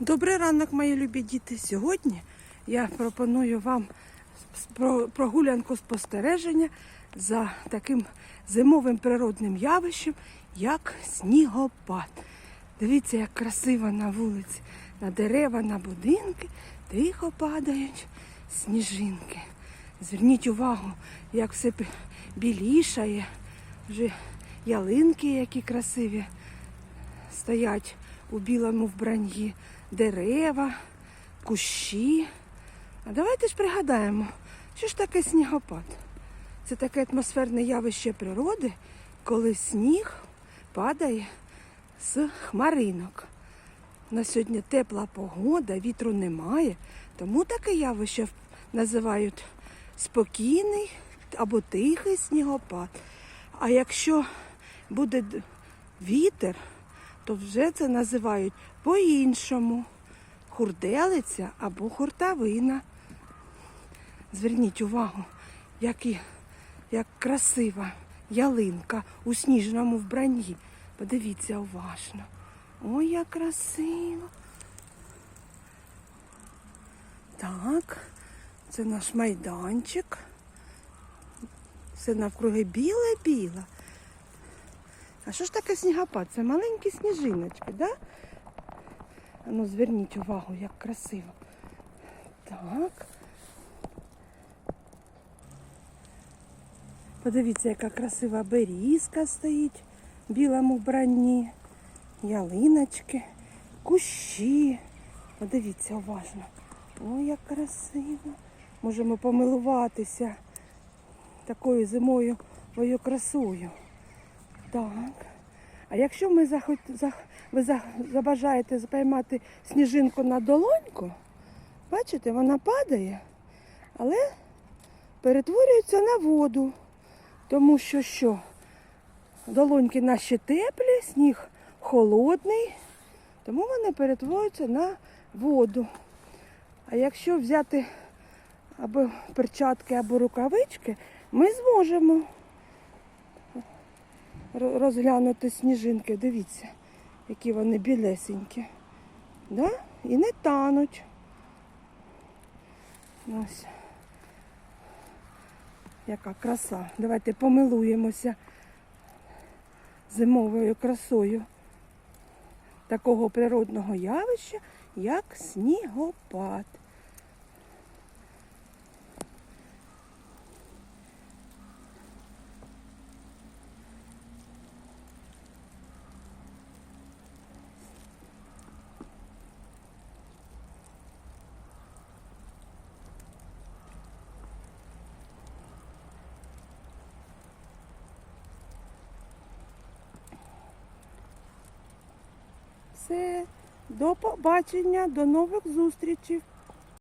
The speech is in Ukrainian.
Добрий ранок, мої любі діти. Сьогодні я пропоную вам прогулянку спостереження за таким зимовим природним явищем, як снігопад. Дивіться, як красиво на вулиці, на дерева, на будинки тихо падають сніжинки. Зверніть увагу, як все білішає, вже ялинки, які красиві стоять у білому вбранні дерева, кущі. А давайте ж пригадаємо, що ж таке снігопад? Це таке атмосферне явище природи, коли сніг падає з хмаринок. На сьогодні тепла погода, вітру немає, тому таке явище називають спокійний або тихий снігопад. А якщо буде вітер, то вже це називають по-іншому. Хурделиця або хуртавина. Зверніть увагу, як, і, як красива ялинка у сніжному вбранні. Подивіться уважно. Ой, як красиво. Так, це наш майданчик. Все навкруги біле-біле. А що ж таке снігопад? Це маленькі сніжиночки, да? Ну зверніть увагу, як красиво. Так. Подивіться, яка красива берізка стоїть в білому вбранні. Ялиночки, кущі. Подивіться уважно. Ой, як красиво. Можемо помилуватися такою зимою красою. Так. А якщо ми захот... ви забажаєте спіймати сніжинку на долоньку, бачите, вона падає, але перетворюється на воду. Тому що що? Долоньки наші теплі, сніг холодний, тому вони перетворюються на воду. А якщо взяти або перчатки, або рукавички, ми зможемо розглянути сніжинки. Дивіться, які вони білесенькі. Да? І не тануть. Ось. Яка краса. Давайте помилуємося зимовою красою такого природного явища, як снігопад. Все, до побачення, до нових зустрічей.